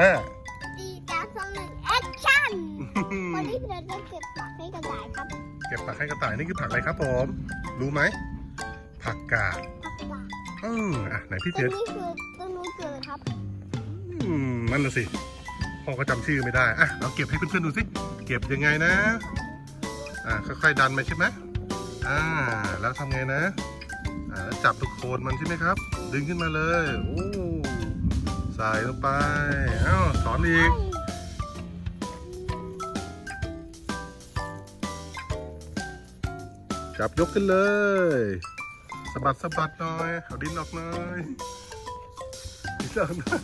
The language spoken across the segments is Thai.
ห้าสี่สามสองหนึ่งแอคชั่นวันนี้เราจะเก็บผักให้กระต่ายครับเก็บผักให้กระต่ายนี่คือผักอะไรครับผม รู้ไหมผักกาดผักกาดอืมอะไหนพี่ตัเจวนนี้คือต้นนู้นคืออะไรครับอืมนั่นน่ะสิพ่อก็จำชื่อไม่ได้อะเราเก็บให้เพื่อนๆดูสิเก็บยังไงนะ อ่าค่อยๆดันไปใช่ไหมอ่าแล้วทำไงนะอ่าแล้วจับตรงโคนมันใช่ไหมครับ ดึงขึ้นมาเลยโอ้ ใส่ลงไป เอ้าสอนอีก จับยกขึ้นเลยสะบัดสะบัดหน่อย เอาดินออกหน่อยดินออกหน่อย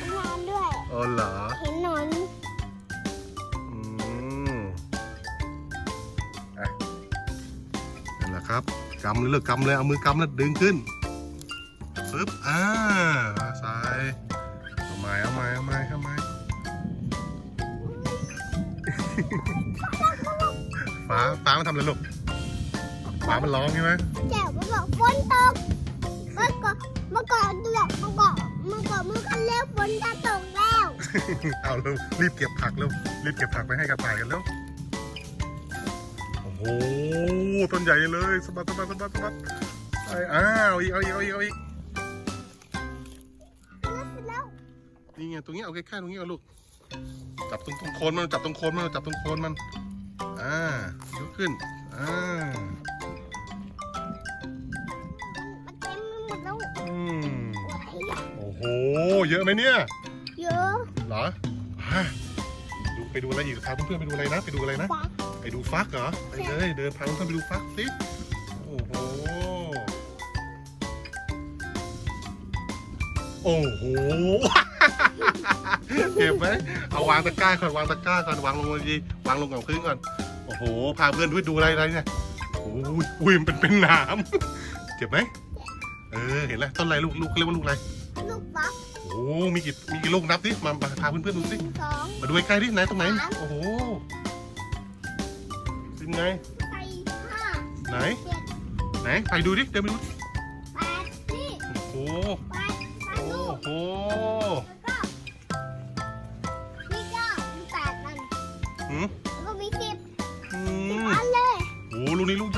ทำงานด้วยอ๋อเหรอ เห็นหนอนอืมอะนั่นแหละครับกำเลยเลือกกำเลย เอามือกำแล้วดึงขึ้นปึ๊บอ่าใส่ เอาไม้เอาไม้เอาไม้เอาไม้ฟ้าฟ้ามันทำอะไรลูกฟ้ามันร้องใช่ไหมแจ๋วมันบอกฝนตกเมื่อก่อนเมื่อก่อนตัวเมื่อก่อนเมื่อก่อนเมื่อกันแล้วฝนจะตกแล้วเอาเร็วรีบเก็บผักเร็วรีบเก็บผักไปให้กระต่ายกันเร็วโอ้โหต้นใหญ่เลยสะบัดสะบัดสะบัดสะบัดไอ้อ้าวอีกเอาอีกเอาอีกเอาอีก นี่ไงตรงนี้เอาใกล้ๆตรงนี้เอาลูก จับตรงตรงโคนมันจับตรงโคนมันจับตรงโคนมัน อ่ายกขึ้น อ่ามันเต็มไปหมดแล้วอืมโอ้ยโอ้โห เยอะไหมเนี่ย เยอะเหรอฮะดูไปดูอะไรอีกพาเพื่อนๆไปดูอะไรนะ ไปดูอะไรนะ ฟักไปดูฟักเหรอ ไปเลยเดินพาเพื่อนๆไปดูฟักสิ โอ้โห โอ้โห เก็บไหมเอาวางตะกร้าก่อนวางตะกร้าก่อนวางลงดีวางลงกับพื้นก่อนโอ้โหพาเพื่อนด้วยดูอะไรอะไรเนี่ยโอ้ยอุ้ยมันเป็นเป็นหนามเจ็บไหมเออเห็นแล้วต้นอะไรลูกลูกเขาเรียกว่าลูกอะไรลูกฟักโอ้มีกี่มีกี่ลูกนับดิมามาพาเพื่อนๆดูสิสองมาดูใกล้ๆดิไหนตรงไหนโอ้โหเป็นไงสี่ห้าไหน เจ็ดไหนไปดูดิเดินไปดูแปดนี่โอ้โหแปดแปดโอ้ลูกโห แล้วก็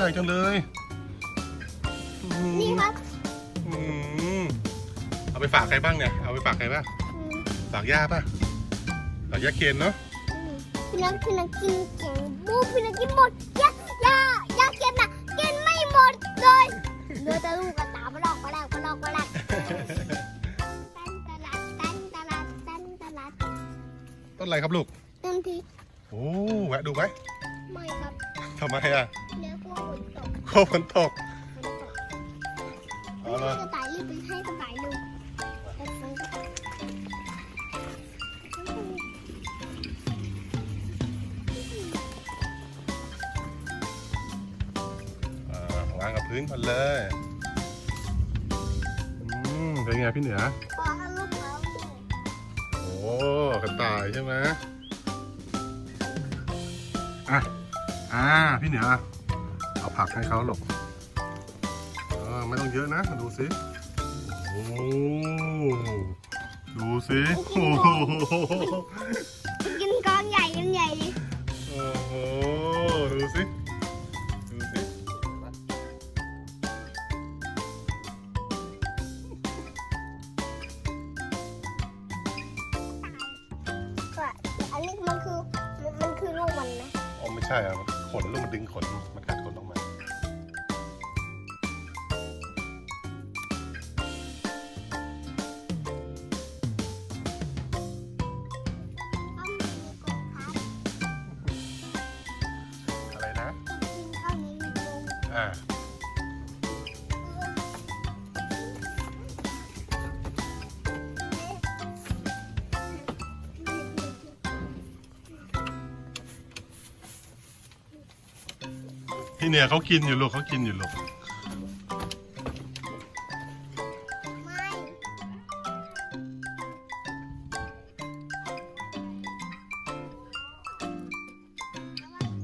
ญ่จังเลยอืมนี่ครับอืมเอาไปฝากใครบ้างเนี่ย เอาไปฝากใครบ้าง อืมฝากย่าป่ะ ฝากย่าเคนเนาะ อืมพี่นักพี่นักกินเก่งบูพี่นักกินหมดยายายาเก็บน่ะกินไม่หมดเลยเหลือแต่ลูกกระตามาลอกมาแล้วมาลอกมาแล้วตันตะลัดตันตะลัดตันตะลัดต้นอะไรครับลูก ต้นพริกโอ้แวะดูไหมไม่ครับทำไมอะ เดี๋ยว กลัวฝนตกโอ้ฝนตกฝนตกเอาละกระต่ายรีบไปให้กระต่ายลูกไปฝนตกอ่าวางกับพื้นก่อนเลยอืมเป็นไงพี่เหนือ ขอให้ลูกเขาโอ้กระต่ายใช่ไหมอะ อ่า พี่เหนือ ผักให้เขาหลบเออไม่ต้องเยอะนะ ดูสิโอ้ดูสิโอ้โหกินก้อนใหญ่กันใหญ่ดิโอ้โหดูสิดูสิก็อันนี้มันคือมันมันคือลูกมันนะอ๋อไม่ใช่อะขนลูกมันดึงขนมัน พี่เหนือเขากินอยู่ลูกเขากินอยู่ลูก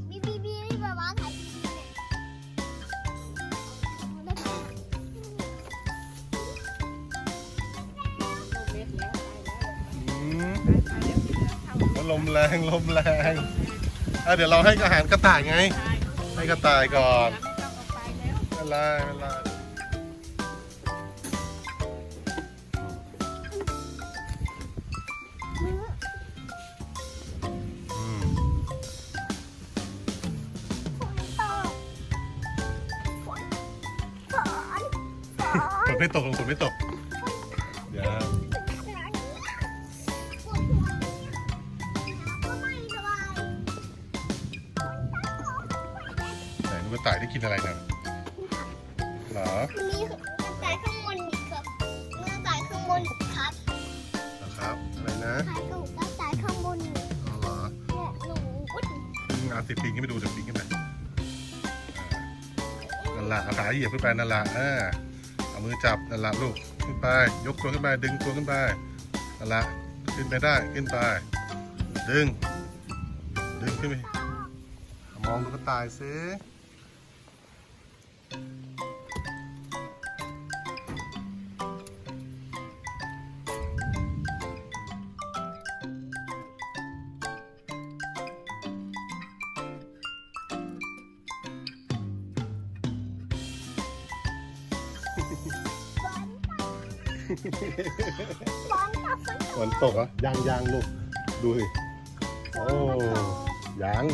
ไม่บีบีบีนี่แบบว่าถ่ายบีบีเนี่ยลมแรงลมแรงอะเดี๋ยวเราให้อาหารกระต่ายไง ให้กระต่ายก่อนไม่เป็นไรไม่เป็นไรอืมฝนตกฝนฝนฝฝนนไม่ตกลงฝนไม่ตกเดี๋ยวปว กกระต่ายได้กินอะไรกันเหรอวันนี้กระต่ายข้างบนอีกครับกระต่ายข้างบนครับนะครับอะไรนะถ่ายกับกระต่ายข้างบนเนี่ยอ๋อเหรอหนูอุ๊ยอืมเอาสิปีนขึ้นไปดูเดี๋ยวปีนขึ้นไปนั่นละเอาขาเหยียบขึ้นไปนั่นละเออเอามือจับนั่นละลูกขึ้นไป ยกตัวขึ้นไปดึงตัวขึ้นไปนั่นละขึ้นไปได้ขึ้นไป ดึง ดึงขึ้นไป มองดูกระต่ายซิ ฝนตกฝนตกนตกเหรอะยังยังลูก ดูสิ โอ้ยัง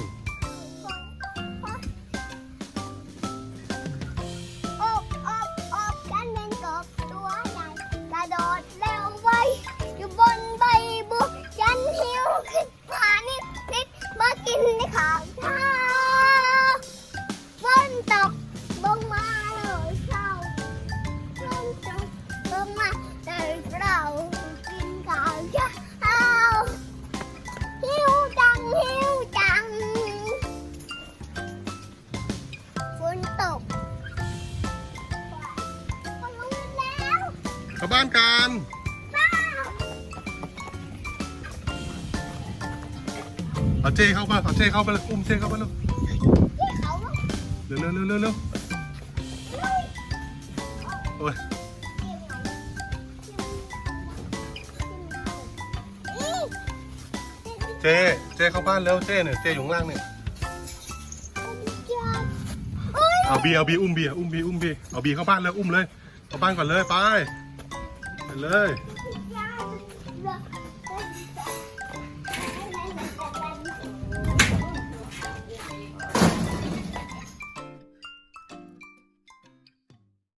เข้าบ้านกันเอาเจ้เข้าบ้าเอาเจ้เข้าไปเลยอุ้มเจ้เข้าไปเลยเร็วเร็วเร็วเร็วเร็วโอ้ยเจ้เจ้เข้าบ้านเร็วเจ้เนี่ยเจ้อยู่ข้างล่างเนี่ยเอาบีเอาบีอุ้มบีอุ้มบีอุ้มบีเอาบีเข้าบ้านเลยอุ้มเลยเข้าบ้านก่อนเลยไป ไปเลย